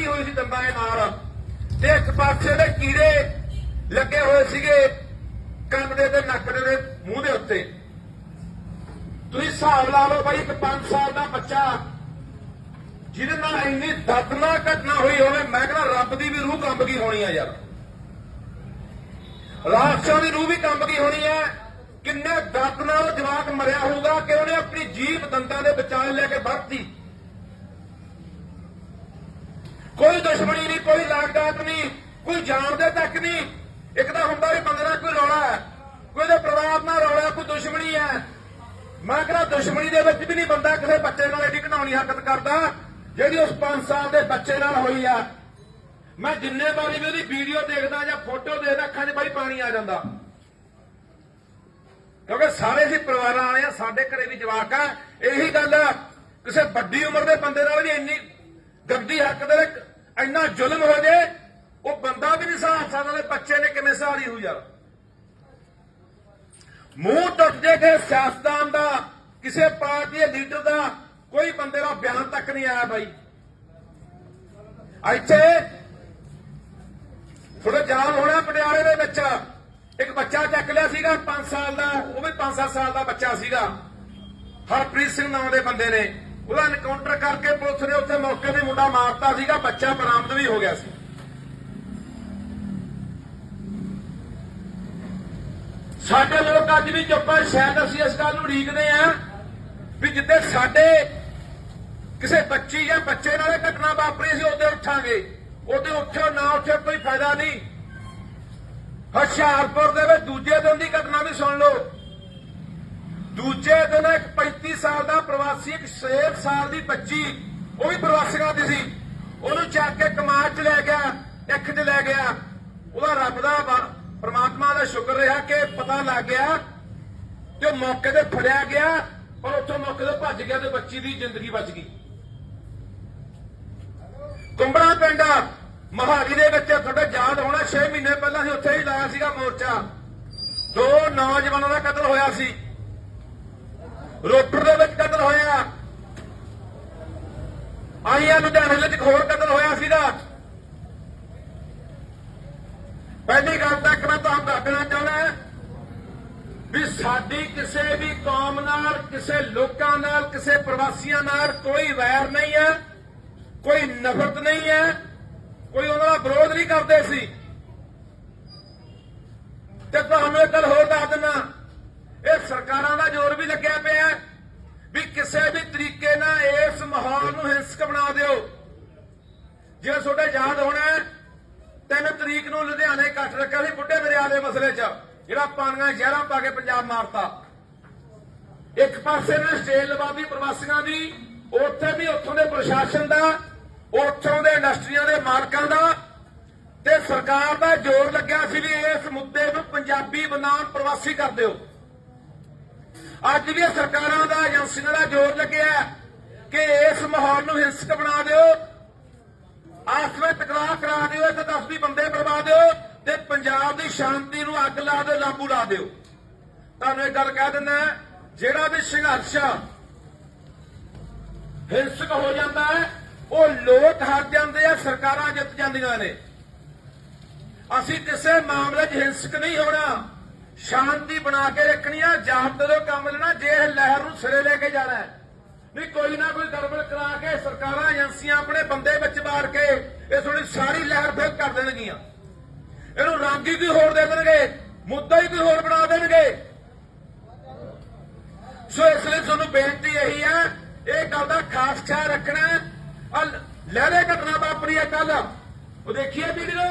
ਕੱਢੀ ਹੋਈ ਸੀ ਦੰਦਾਂ ਦੇ ਨਾਲ। ਤੇ ਇੱਕ ਪਾਸੇ ਦੇ ਕੀੜੇ ਲੱਗੇ ਹੋਏ ਸੀਗੇ ਕੰਨ ਦੇ ਤੇ ਨੱਕ ਦੇ ਮੂੰਹ ਦੇ ਉੱਤੇ। ਤੁਸੀਂ ਹਿਸਾਬ ਲਾ ਲਓ ਬਾਈ ਇੱਕ 5 ਸਾਲ ਦਾ ਬੱਚਾ, ਜਿਹਦੇ ਨਾਲ ਇੰਨੀ ਦਰਦਨਾਕ ਘਟਨਾ ਹੋਈ ਹੋਵੇ, ਮੈਂ ਕਹਿੰਦਾ ਰੱਬ ਦੀ ਵੀ ਰੂਹ ਕੰਬ ਗਈ ਹੋਣੀ ਆ ਯਾਰ। ਰਾਖਸ਼ਾਂ ਦੀ ਰੂਹ ਵੀ ਕੰਬ ਗਈ ਹੋਣੀ ਹੈ ਕਿੰਨੇ ਦਰਦ ਨਾਲ ਜਵਾਕ ਮਰਿਆ ਹੋਊਗਾ ਕਿ ਉਹਨੇ ਆਪਣੀ ਜੀਭ ਦੰਦਾਂ ਦੇ ਵਿਚਾਲੇ ਲੈ ਕੇ ਵਰਤੀ ਕੋਈ ਦੁਸ਼ਮਣੀ ਨਹੀਂ, ਕੋਈ ਲਾਗਡਾਟ ਨਹੀਂ, ਕੋਈ ਜਾਣਦੇ ਤੱਕ ਨਹੀਂ। ਇੱਕ ਤਾਂ ਹੁੰਦਾ ਵੀ ਬੰਦੇ ਨਾਲ ਕੋਈ ਰੌਲਾ ਹੈ, ਕੋਈ ਦੇ ਪਰਿਵਾਰ ਨਾਲ ਰੌਲਾ ਕੋਈ ਦੁਸ਼ਮਣੀ ਹੈ। ਮੈਂ ਕਹਿੰਦਾ ਦੁਸ਼ਮਣੀ ਦੇ ਵਿੱਚ ਵੀ ਨਹੀਂ ਬੰਦਾ ਕਿਸੇ ਬੱਚੇ ਨਾਲ ਏਡੀ ਘਨਾਉਣੀ ਹਰਕਤ ਕਰਦਾ, ਜਿਹੜੀ ਉਸ 5 ਸਾਲ ਦੇ ਬੱਚੇ ਨਾਲ ਹੋਈ ਆ। ਮੈਂ ਜਿੰਨੇ ਵਾਰੀ ਵੀ ਉਹਦੀ ਵੀਡੀਓ ਦੇਖਦਾ ਜਾਂ ਫੋਟੋ ਦੇਖਦਾ, ਅੱਖਾਂ 'ਚ ਬੜੀ ਪਾਣੀ ਆ ਜਾਂਦਾ। ਕਿਉਂਕਿ ਸਾਰੇ ਹੀ ਪਰਿਵਾਰਾਂ ਵਾਲੇ ਆ, ਸਾਡੇ ਘਰੇ ਵੀ ਜਵਾਕ ਆ। ਇਹੀ ਗੱਲ ਆ, ਕਿਸੇ ਵੱਡੀ ਉਮਰ ਦੇ ਬੰਦੇ ਨਾਲ ਵੀ ਇੰਨੀ ਗੰਦੀ ਹਰਕਤ ਦੇ ਇੰਨਾ ਜ਼ੁਲਮ ਹੋ ਜੇ, ਉਹ ਬੰਦਾ ਵੀ ਨਹੀਂ ਸਹਾਰ ਸਕਦਾ ਤੇ ਬੱਚੇ ਨੇ ਕਿਵੇਂ ਸਹਾਰੀ ਹੋ ਯਾਰ। ਮੂੰਹ ਟੁੱਟ ਜੇ ਕਿ ਸਿਆਸਤਦਾਨ ਦਾ, ਕਿਸੇ ਪਾਰਟੀ ਦੇ ਲੀਡਰ ਦਾ, ਕੋਈ ਬੰਦੇ ਦਾ ਬਿਆਨ ਤੱਕ ਨਹੀਂ ਆਇਆ ਬਾਈ। ਇੱਥੇ ਥੋੜਾ ਜਾਮ ਹੋਣਾ ਪਟਿਆਲੇ ਦੇ ਵਿੱਚ। ਇੱਕ ਬੱਚਾ ਚੱਕ ਲਿਆ ਸੀਗਾ 5 ਸਾਲ ਦਾ, ਉਹ ਵੀ 5-7 ਸਾਲ ਦਾ ਬੱਚਾ ਸੀਗਾ। ਹਰਪ੍ਰੀਤ ਸਿੰਘ ਨਾਮ ਦੇ ਬੰਦੇ ਨੇ। ਉਹਦਾ ਐਨਕਾਊਂਟਰ ਕਰਕੇ ਪੁਲਿਸ ਨੇ ਉੱਥੇ ਮੌਕੇ ਤੇ ਮੁੰਡਾ ਮਾਰਤਾ ਸੀਗਾ, ਬੱਚਾ ਬਰਾਮਦ ਵੀ ਹੋ ਗਿਆ ਸੀ। ਸਾਡੇ ਲੋਕ ਅੱਜ ਵੀ ਚੁੱਪ ਆ, ਸ਼ਾਇਦ ਅਸੀਂ ਇਸ ਗੱਲ ਨੂੰ ਉਡੀਕਦੇ ਆ ਵੀ ਜਿੱਦੇ ਸਾਡੇ ਕਿਸੇ ਬੱਚੀ ਜਾਂ ਬੱਚੇ ਨਾਲ ਘਟਨਾ ਵਾਪਰੀ ਸੀ, ਉਹਦੇ ਉੱਠਾਂਗੇ। ਉਹਦੇ ਉੱਠੋ ਨਾ ਉੱਠੋ, ਕੋਈ ਫਾਇਦਾ ਨਹੀਂ। ਹੁਸ਼ਿਆਰਪੁਰ ਦੇ ਵਿੱਚ ਦੂਜੇ ਦਿਨ ਦੀ ਘਟਨਾ ਵੀ ਸੁਣ ਲਓ। ਦੂਜੇ ਦਿਨ ਇੱਕ 35 ਸਾਲ ਦਾ ਪ੍ਰਵਾਸੀ, ਇੱਕ 6 ਸਾਲ ਦੀ ਬੱਚੀ ਉਹ ਵੀ ਪ੍ਰਵਾਸੀਆਂ ਦੀ ਸੀ। ਉਹਨੂੰ ਚੱਕ ਕੇ ਕਮਾਦ ਚ ਲੈ ਗਿਆ, ਇੱਕ ਚ ਲੈ ਗਿਆ। ਉਹਦਾ ਰੱਬ ਦਾ ਵਾ- ਦਾ ਸ਼ੁਕਰ ਰਿਹਾ ਕਿ ਪਤਾ ਲੱਗ ਗਿਆ ਤੇ ਮੌਕੇ ਤੇ ਫੜਿਆ ਗਿਆ, ਪਰ ਉੱਥੋਂ ਮੌਕੇ ਤੇ ਭੱਜ ਗਿਆ ਤੇ ਬੱਚੀ ਦੀ ਜ਼ਿੰਦਗੀ ਬਚ ਗਈ। ਕੁੰਬੜਾ ਪਿੰਡ ਮਹਾਲੀ ਦੇ ਵਿੱਚ ਤੁਹਾਡਾ ਯਾਦ ਹੋਣਾ 6 ਮਹੀਨੇ ਪਹਿਲਾਂ ਅਸੀਂ ਉੱਥੇ ਹੀ ਲਾਇਆ ਸੀਗਾ ਮੋਰਚਾ। ਦੋ ਨੌਜਵਾਨਾਂ ਦਾ ਕਤਲ ਹੋਇਆ ਸੀ। ਰੋਪੜ ਦੇ ਵਿੱਚ ਕਤਲ ਹੋਇਆ ਆਈਆਂ ਲੁਧਿਆਣੇ ਵਿੱਚ ਇੱਕ ਹੋਰ ਕਤਲ ਹੋਇਆ ਸੀਗਾ ਪਹਿਲੀ ਗੱਲ ਤਾਂ ਇੱਕ ਮੈਂ ਤੁਹਾਨੂੰ ਦੱਸਣਾ ਚਾਹੁੰਦਾ ਵੀ ਸਾਡੀ ਕਿਸੇ ਵੀ ਕੌਮ ਨਾਲ, ਕਿਸੇ ਲੋਕਾਂ ਨਾਲ, ਕਿਸੇ ਪ੍ਰਵਾਸੀਆਂ ਨਾਲ ਕੋਈ ਵੈਰ ਨਹੀਂ ਹੈ, ਕੋਈ ਨਫ਼ਰਤ ਨਹੀਂ ਹੈ, ਕੋਈ ਉਹਨਾਂ ਦਾ ਵਿਰੋਧ ਨਹੀਂ ਕਰਦੇ ਸੀ ਤੇ ਤੁਹਾਨੂੰ ਇੱਕ ਗੱਲ ਹੋਰ ਦੱਸ ਦਿੰਦਾ ਇਹ ਸਰਕਾਰਾਂ ਦਾ ਜ਼ੋਰ ਵੀ ਲੱਗਿਆ ਪਿਆ ਵੀ ਕਿਸੇ ਵੀ ਤਰੀਕੇ ਨਾਲ ਇਸ ਮਾਹੌਲ ਨੂੰ ਹਿੰਸਕ ਬਣਾ ਦਿਓ। ਜੇ ਤੁਹਾਡੇ ਯਾਦ ਹੋਣਾ ਹੈ, ਤਿੰਨ ਤਰੀਕ ਨੂੰ ਲੁਧਿਆਣੇ ਇਕੱਠ ਰੱਖਿਆ ਸੀ ਬੁੱਢੇ ਦਰਿਆ ਦੇ ਮਸਲੇ 'ਚ ਜਿਹੜਾ ਪਾਣੀਆਂ ਜ਼ਹਿਰਾਂ ਪਾ ਕੇ ਪੰਜਾਬ ਮਾਰਤਾ। ਇੱਕ ਪਾਸੇ ਨੇ ਸਟੇਲ ਲਵਾਦੀ ਪ੍ਰਵਾਸੀਆਂ ਦੀ ਉੱਥੇ ਵੀ ਉੱਥੋਂ ਦੇ ਪ੍ਰਸ਼ਾਸਨ ਦਾ ਉੱਥੋਂ ਦੇ ਇੰਡਸਟਰੀਆਂ ਦੇ ਮਾਲਕਾਂ ਦਾ ਤੇ ਸਰਕਾਰ ਦਾ ਜ਼ੋਰ ਲੱਗਿਆ ਸੀ ਵੀ ਇਸ ਮੁੱਦੇ ਨੂੰ ਪੰਜਾਬੀ ਬਨਾਮ ਪ੍ਰਵਾਸੀ ਕਰ ਦਿਓ। ਅੱਜ ਵੀ ਸਰਕਾਰਾਂ ਦਾ ਏਜੰਸੀਆਂ ਦਾ ਜ਼ੋਰ ਲੱਗਿਆ ਕਿ ਇਸ ਮਾਹੌਲ ਨੂੰ ਹਿੰਸਕ ਬਣਾ ਦਿਓ। ਆਪਸ ਵਿੱਚ ਟਕਰਾਅ ਕਰਾ ਦਿਓ ਇੱਥੇ 10 ਬੰਦੇ ਬਰਬਾਦ ਦਿਓ ਤੇ ਪੰਜਾਬ ਦੀ ਸ਼ਾਂਤੀ ਨੂੰ ਅੱਗ ਲਾ ਦਿਓ, ਲਾਂਬੂ ਲਾ ਦਿਓ। ਤੁਹਾਨੂੰ ਇੱਕ ਗੱਲ ਕਹਿ ਦਿੰਦਾ ਜਿਹੜਾ ਵੀ ਸੰਘਰਸ਼ ਹਿੰਸਕ ਹੋ ਜਾਂਦਾ ਹੈ, ਉਹ ਲੋਕ ਹਾਰ ਜਾਂਦੇ ਆ, ਸਰਕਾਰਾਂ ਜਿੱਤ ਜਾਂਦੀਆਂ ਨੇ। ਅਸੀਂ ਕਿਸੇ ਮਾਮਲੇ 'ਚ ਹਿੰਸਕ ਨਹੀਂ ਹੋਣਾ, ਸ਼ਾਂਤੀ ਬਣਾ ਕੇ ਰੱਖਣੀ ਆ ਜਾਬਤੇ ਤੋਂ ਕੰਮ ਲੈਣਾ, ਜੇ ਇਹ ਲਹਿਰ ਨੂੰ ਸਿਰੇ ਲੈ ਕੇ ਜਾਣਾ ਹੈ। ਨਹੀਂ, ਕੋਈ ਨਾ ਕੋਈ ਗੜਬੜ ਕਰਾ ਕੇ ਸਰਕਾਰਾਂ, ਏਜੰਸੀਆਂ ਆਪਣੇ ਬੰਦੇ ਵਿੱਚ ਮਾਰ ਕੇ ਇਹ ਥੋੜੀ ਸਾਰੀ ਲਹਿਰ ਫੇਰ ਕਰ ਦੇਣਗੀਆਂ। ਇਹਨੂੰ ਰੰਗ ਹੀ ਕੋਈ ਹੋਰ ਦੇ ਦੇਣਗੇ, ਮੁੱਦਾ ਹੀ ਕੋਈ ਹੋਰ ਬਣਾ ਦੇਣਗੇ। ਸੋ ਇਸ ਲਈ ਤੁਹਾਨੂੰ ਬੇਨਤੀ ਇਹੀ ਹੈ, ਇਹ ਗੱਲ ਦਾ ਖਾਸ ਖਿਆਲ ਰੱਖਣਾ ਲਹਿਰੇ ਘਟਨਾ ਵਾਪਰੀ ਹੈ ਕੱਲ ਉਹ ਦੇਖੀਏ ਵੀਡੀਓ?